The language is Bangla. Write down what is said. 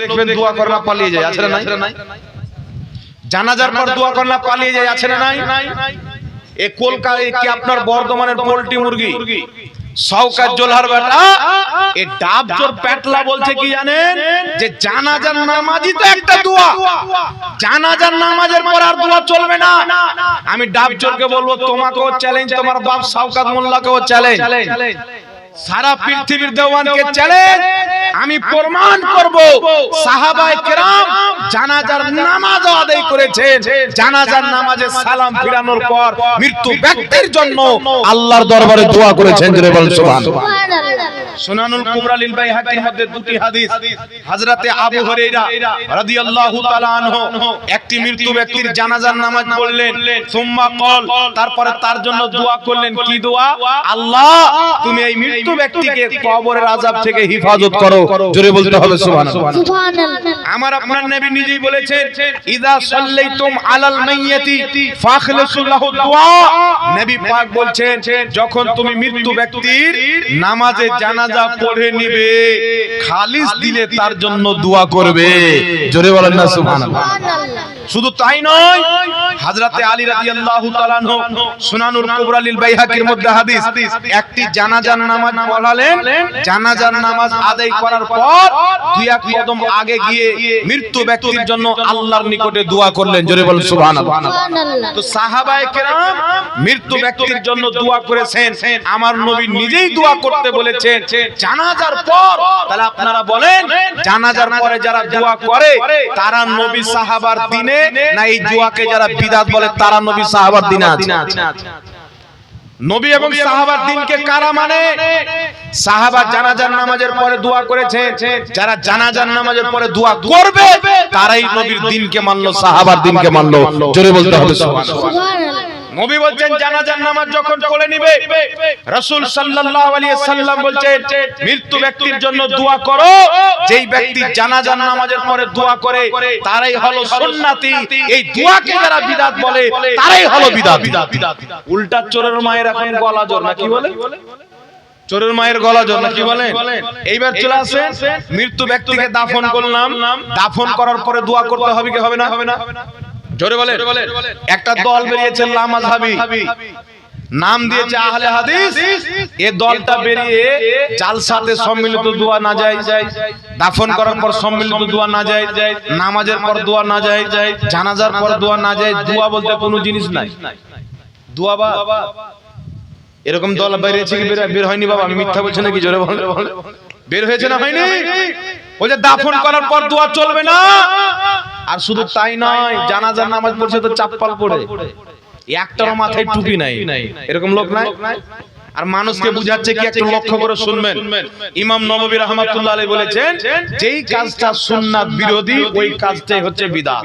দেখবেন দোয়া করে না পালিয়ে যায় আছে না নাই? জানাজার পর দোয়া করে না পালিয়ে যায় আছে না নাই? এ কলকাতায় কি আপনার বর্ধমানের পোল্ট্রি মুরগি? সৌকাত জোলহার বেটা? এ ডাব জোর বলছে কি জানেন? যে জানাজার নামাজই তো একটা দোয়া। জানাজার নামাজের পর আর দোয়া চলবে না। আমি ডাব জোরকে বলব তোমাকেও চ্যালেঞ্জ তোমার বাপ সৌকাত মোল্লাকেও চ্যালেঞ্জ সারা পৃথিবীর দেওয়ানকে চ্যালেঞ্জ আমি প্রমাণ করব সাহাবায়ে কেরাম জানাজার নামাজ আদায় করেছেন। জানাজার নামাজে সালাম ফিরানোর পর মৃত্যু ব্যক্তির জন্য আল্লাহর দরবারে দোয়া করেছেন জোরে বলেন সুবহানাল্লাহ। সুনানুল কুবরা লিল বাইহাকির মধ্যে দুটি হাদিস। হযরতে আবু হুরায়রা রাদিয়াল্লাহু তাআলা আনহু একটি মৃত্যু ব্যক্তির জানাজার নামাজ পড়লেন সুম্মা কল তারপরে তার জন্য দোয়া করলেন কি দোয়া? আল্লাহ তুমি এই মৃত্যু ব্যক্তিকে কবরের আযাব থেকে হেফাজত করো। জোরে বলতে হবে সুবহানাল্লাহ। আমার আপনার নবী নিজেই বলেছেন, ইদা আলাল মাইয়াতি নবী পাক বলছেন, যখন তুমি মৃত্যু ব্যক্তির নামাজে জানাজা পড়ে নিবে, খালিস দিলে তার জন্য দোয়া করবে। জোরে বলেন না সুবহানাল্লাহ। শুধু তাই নয় হাজরাতে আলী রাদিয়াল্লাহু তাআলা আনহু সুনানুল কুবরা লিল বাইহাকির মধ্যে হাদিস একটি জানাজার নামাজ পড়ালেন জানাজার নামাজ আদায় করার পর দুই এক কদম আগে গিয়ে মৃত্যু ব্যক্তির জন্য আল্লাহর নিকটে দোয়া করলেন জোরে বলেন সুবহানাল্লাহ। তো সাহাবায়ে কেরাম মৃত্যু ব্যক্তির জন্য দোয়া করেছেন আমার নবী নিজেই দোয়া করতে বলেছেন জানাজার পর তাহলে আপনারা বলেন জানাজার পরে যারা দোয়া করে তারা নবী সাহাবার দিনে না এই জুয়াকে যারা বিদাত বলে তারা নবী সাহাবার দিনে আছে। নবী এবং সাহাবার দিনকে কারা মানে? সাহাবা জানাজার নামাজের পরে দোয়া করেছে। যারা জানাজার নামাজের পরে দোয়া করবে তারাই নবীর দিনকে মানলো সাহাবার দিনকে মানলো। জোরে বলতে হবে সুবহানাল্লাহ। নবী বলছেন জানাজার নামাজ যখন পড়ে নিবে রাসূল সাল্লাল্লাহু আলাইহি সাল্লাম বলছেন মৃত্যু ব্যক্তির জন্য দোয়া করো যেই ব্যক্তি জানাজার নামাজের পরে দোয়া করে তারাই হলো সুন্নাতি এই দোয়াকে যারা বিদাত বলে তারাই হলো বিদাত। উল্টা চোরের মায়ের এখন গলা জোর না কি বলে চোরের মায়ের গলা জোর না কি বলেন? এইবার চলে আসে মৃত্যু ব্যক্তিকে দাফন করলাম দাফন করার পরে দোয়া করতে হবে কি হবে না? হবে না? জোরে বলে একটা দল বেরিয়েছে লামাজহাবি নাম দিয়েছে আহলে হাদিস। এ দলটা বেরিয়ে জালসাতে সম্মিলিত দোয়া না যায়। দাফন করার পর সম্মিলিত দোয়া না যায়। নামাজের পর দোয়া না যায়। জানাজার পর দোয়া না যায়। দোয়া বলতে কোনো জিনিস নাই। দোয়া বা এরকম দল বেরিয়েছে কি বের- বের হয়নি বাবা? আমি মিথ্যা বলছি নাকি? জোরে বলে বের হয়েছে না হয়নি? ওই যে দাফন করার পর দোয়া চলবে না? আর শুধু তাই নয় জানাজার নামাজ পড়ছে তো চাপ্পাল পড়ে। একটারও মাথায় টুপি নাই। এরকম লোক নাই? আর মানুষকে বুঝাচ্ছে কি একটু লক্ষ্য করে শুনবেন। ইমাম নববী রহমাতুল্লাহ আলাইহি বলেছেন যেই কাজটা সুন্নাত বিরোধী ওই কাজটাই হচ্ছে বিদআত